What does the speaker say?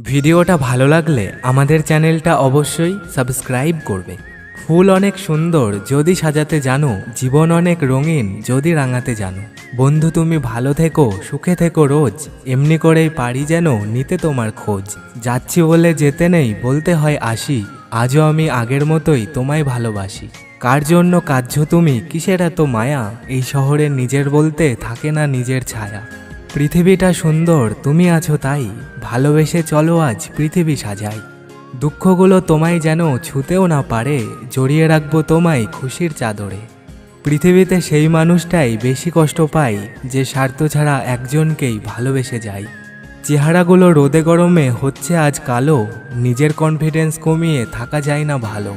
ভিডিওটা ভালো লাগলে আমাদের চ্যানেলটা অবশ্যই সাবস্ক্রাইব করবে। ফুল অনেক সুন্দর, যদি সাজাতে জানো। জীবন অনেক রঙিন, যদি রাঙাতে জানো। বন্ধু, তুমি ভালো থেকো, সুখে থেকো রোজ। এমনি করেই পারি যেন নিতে তোমার খোঁজ। যাচ্ছি বলে যেতে নেই, বলতে হয় আসি। আজও আমি আগের মতোই তোমায় ভালোবাসি। কার জন্য কার্য তুমি? কিসের এত মায়া? এই শহরে নিজের বলতে থাকে না নিজের ছায়া। পৃথিবীটা সুন্দর, তুমি আছো তাই। ভালোবেসে চলো আজ পৃথিবী সাজাই। দুঃখগুলো তোমায় যেন ছুতেও না পারে, জড়িয়ে রাখব তোমায় খুশির চাদরে। পৃথিবীতে সেই মানুষটাই বেশি কষ্ট পায়, যে স্বার্থ ছাড়া একজনকেই ভালোবেসে যায়। চেহারাগুলো রোদে গরমে হচ্ছে আজ কালো, নিজের কনফিডেন্স কমিয়ে থাকা যায় না ভালো।